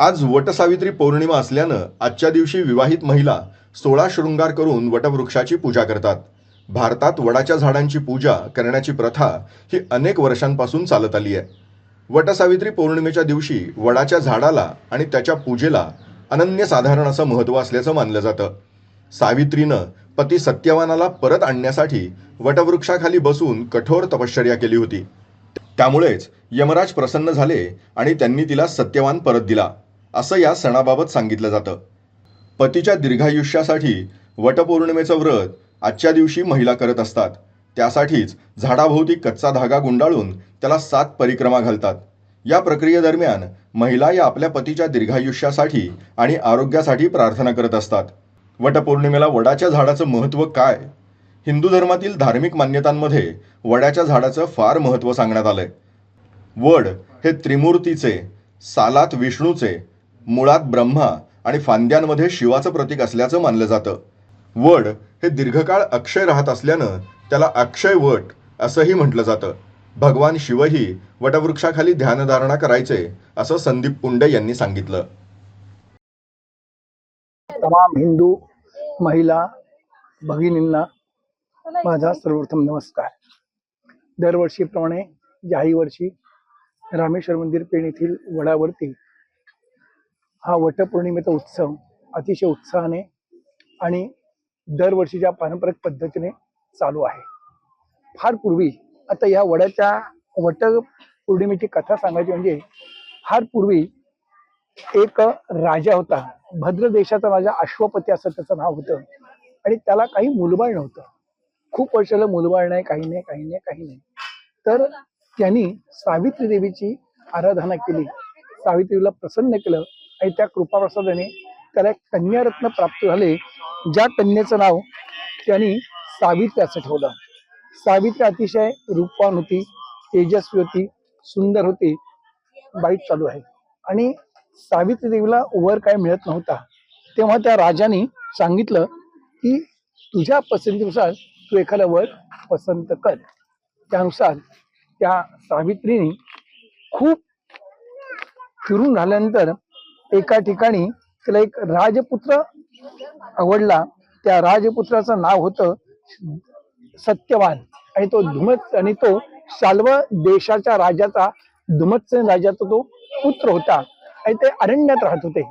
आज वटसावित्री पौर्णिमा असल्यानं आजच्या दिवशी विवाहित महिला सोळा शृंगार करून वटवृक्षाची पूजा करतात. भारतात वडाच्या झाडांची पूजा करण्याची प्रथा ही अनेक वर्षांपासून चालत आली आहे. वटसावित्री पौर्णिमेच्या दिवशी वडाच्या झाडाला आणि त्याच्या पूजेला अनन्यसाधारण असं महत्त्व असल्याचं मानलं जातं. सावित्रीनं पती सत्यवानाला परत आणण्यासाठी वटवृक्षाखाली बसून कठोर तपश्चर्या केली होती. त्यामुळेच यमराज प्रसन्न झाले आणि त्यांनी तिला सत्यवान परत दिला. असं या सणाबाबत सांगितलं जातं. पतीच्या दीर्घायुष्यासाठी वटपौर्णिमेचं व्रत आजच्या दिवशी महिला करत असतात. त्यासाठीच झाडाभोवती कच्चा धागा गुंडाळून त्याला सात परिक्रमा घालतात. या प्रक्रियेदरम्यान महिला या आपल्या पतीच्या दीर्घायुष्यासाठी आणि आरोग्यासाठी प्रार्थना करत असतात. वटपौर्णिमेला वडाच्या झाडाचं महत्त्व काय? हिंदू धर्मातील धार्मिक मान्यतांमध्ये वडाच्या झाडाचं फार महत्त्व सांगण्यात आलंय. वड हे त्रिमूर्तीचे सालात विष्णूचे मुळात ब्रह्मा आणि फांद्यांमध्ये शिवाचं प्रतीक असल्याचं मानलं जातं. वड हे दीर्घकाळ अक्षय राहत असल्यानं त्याला अक्षय वट असंही म्हटलं जातं. भगवान शिवही वटवृक्षाखाली ध्यानधारणा करायचे असं संदीप पुंडे यांनी सांगितलं. तमाम हिंदू महिला भगिनींना माझा सर्वप्रथम नमस्कार. दरवर्षीप्रमाणे याही वर्षी रामेश्वर मंदिर पेण येथील वडावरती हा वटपौर्णिमेचा उत्सव अतिशय उत्साहाने आणि दरवर्षीच्या पारंपरिक पद्धतीने चालू आहे. फार पूर्वी आता या वडाच्या वट पौर्णिमेची कथा सांगायची म्हणजे फार पूर्वी एक राजा होता भद्र देशाचा राजा अश्वपती असं त्याचं नाव होतं आणि त्याला काही मुलबाळ नव्हतं. खूप वर्षाला मुलबाळ नाही काही नाही काही नाही काही नाही. तर त्यांनी सावित्री देवीची आराधना केली. सावित्रीला प्रसन्न केलं. आणि त्या कृपाप्रसादाने त्याला एक कन्यारत्न प्राप्त झाले. ज्या कन्येचं नाव त्यांनी सावित्री असं ठेवलं. सावित्री अतिशय रूपवान होती तेजस्वी होती सुंदर होती बाईक चालू आहे. आणि सावित्री देवीला वर काय मिळत नव्हता. तेव्हा त्या राजाने सांगितलं की तुझ्या पसंतीनुसार तू एखादा वर पसंत कर. त्यानुसार त्या सावित्रीने खूप फिरून झाल्यानंतर एका ठिकाणी तिला एक राजपुत्र आवडला. त्या राजपुत्राचं नाव होतं सत्यवान. आणि तो धुमत आणि तो शाल्व देशाच्या राजाचा धुमत्सेन राजाचा तो पुत्र होता. आणि ते अरण्यात राहत होते.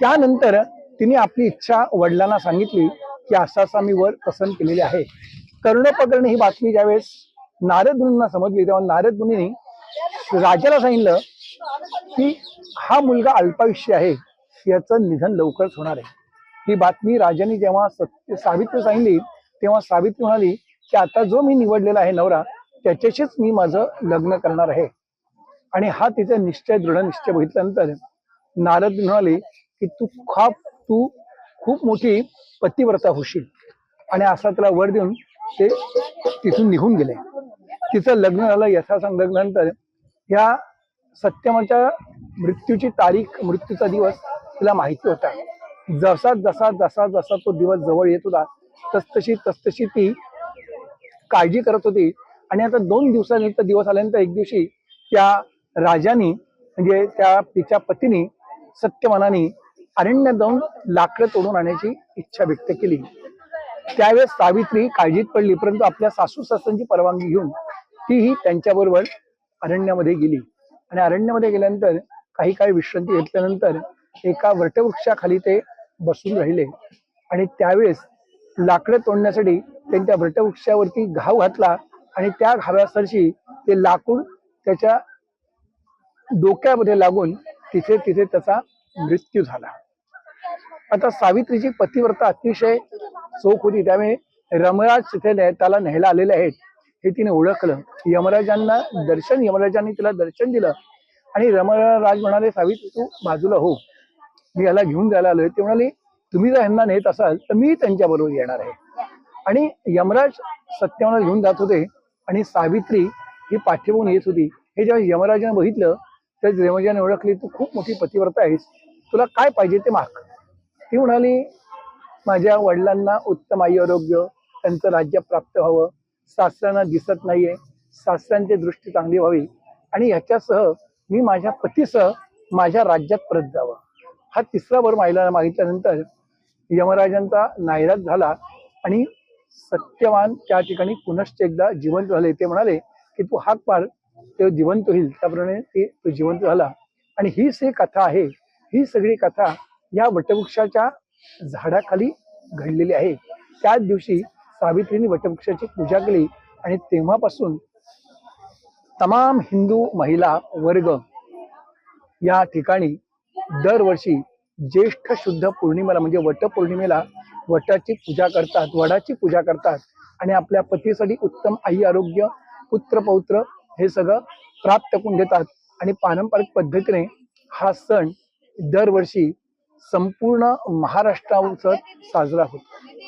त्यानंतर तिने आपली इच्छा वडिलांना सांगितली की असा असा मी वर पसंत केलेले आहे. कर्णपकर्ण ही बातमी ज्यावेळेस नारद मुनींना समजली तेव्हा नारद मुनींनी राजाला सांगितलं की हा मुलगा अल्पायुष्य आहे याचं निधन लवकरच होणार आहे. ही बातमी राजाने जेव्हा सत्य सावित्री सांगितली तेव्हा सावित्री म्हणाली की आता जो मी निवडलेला आहे नवरा त्याच्याशीच मी माझं लग्न करणार आहे. आणि हा तिचा निश्चय दृढ निश्चय बघितल्यानंतर नारद म्हणाले की तू खाप तू खूप मोठी पतिव्रता होशील. आणि असा त्याला वर देऊन ते तिथून निघून गेले. तिचं लग्न झालं यथासांग लग्नानंतर ह्या सत्यमाच्या मृत्यूची तारीख मृत्यूचा दिवस तिला माहिती होता. जसा जसा जसा जसा तो दिवस जवळ येत होता तसतशी तसतशी ती काळजी करत होती. आणि आता दोन दिवसानिमित्त दिवस आल्यानंतर एक दिवशी त्या राजानी म्हणजे त्या तिच्या पतीने सत्यमानाने अरण्य जाऊन लाकडं तोडून आणण्याची इच्छा व्यक्त केली. त्यावेळेस सावित्री काळजीत पडली परंतु आपल्या सासू सासऱ्यांची परवानगी घेऊन तीही त्यांच्याबरोबर अरण्यामध्ये गेली. आणि अरण्यामध्ये गेल्यानंतर काही काळ विश्रांती घेतल्यानंतर एका वटवृक्षाखाली ते बसून राहिले. आणि त्यावेळेस लाकडं तोडण्यासाठी त्यांच्या वटवृक्षावरती घाव घातला आणि त्या घाव्यासरशी ते लाकूड त्याच्या डोक्यामध्ये लागून तिथे तिथे त्याचा मृत्यू झाला. आता सावित्रीची पतिव्रता अतिशय चोख होती. त्यामुळे रमराज तिथे त्याला न्यायला आलेले आहेत हे तिने ओळखलं. यमराजांना दर्शन यमराजांनी तिला दर्शन दिलं. आणि रमराज म्हणाले सावित्री तू बाजूला हो. मी याला घेऊन जायला आलोय. ते म्हणाले तुम्ही जर यांना नेत असाल तर मी त्यांच्या बरोबर येणार आहे. आणि यमराज सत्यवानाला घेऊन जात होते. आणि सावित्री ही पाठीमागून येत होती. हे जेव्हा यमराजाने बघितलं तर यमराजाने ओळखली तू खूप मोठी पतिव्रता आहेस. तुला काय पाहिजे ते माग. ती म्हणाली माझ्या वडिलांना उत्तम आई आरोग्य त्यांचं राज्य प्राप्त व्हावं. सासऱ्यांना दिसत नाहीये. सासऱ्यांची दृष्टी चांगली व्हावी. आणि ह्याच्यासह मी माझ्या पतीसह माझ्या राज्यात परत जावं. हा तिसरा वर मायला मागितल्यानंतर यमराजांचा नायराज झाला आणि सत्यवान त्या ठिकाणी पुनश्च एकदा जिवंत झाले. ते म्हणाले की तू हाक पार ते जिवंत होईल. त्याप्रमाणे ते तो जिवंत झाला. आणि हीच ही कथा आहे. ही सगळी कथा या वटवृक्षाच्या झाडाखाली घडलेली आहे. त्याच दिवशी सावित्रीने वटवृक्षाची पूजा केली आणि तेव्हापासून तमाम हिंदू महिला वर्ग या ठिकाणी दरवर्षी ज्येष्ठ शुद्ध पौर्णिमेला म्हणजे वटपौर्णिमेला वटाची पूजा करतात वडाची पूजा करतात आणि आपल्या पतीसाठी उत्तम आई आरोग्य पुत्र पौत्र हे सगळं प्राप्त करून देतात आणि पारंपरिक पद्धतीने हा सण दरवर्षी संपूर्ण महाराष्ट्रावर साजरा होतो.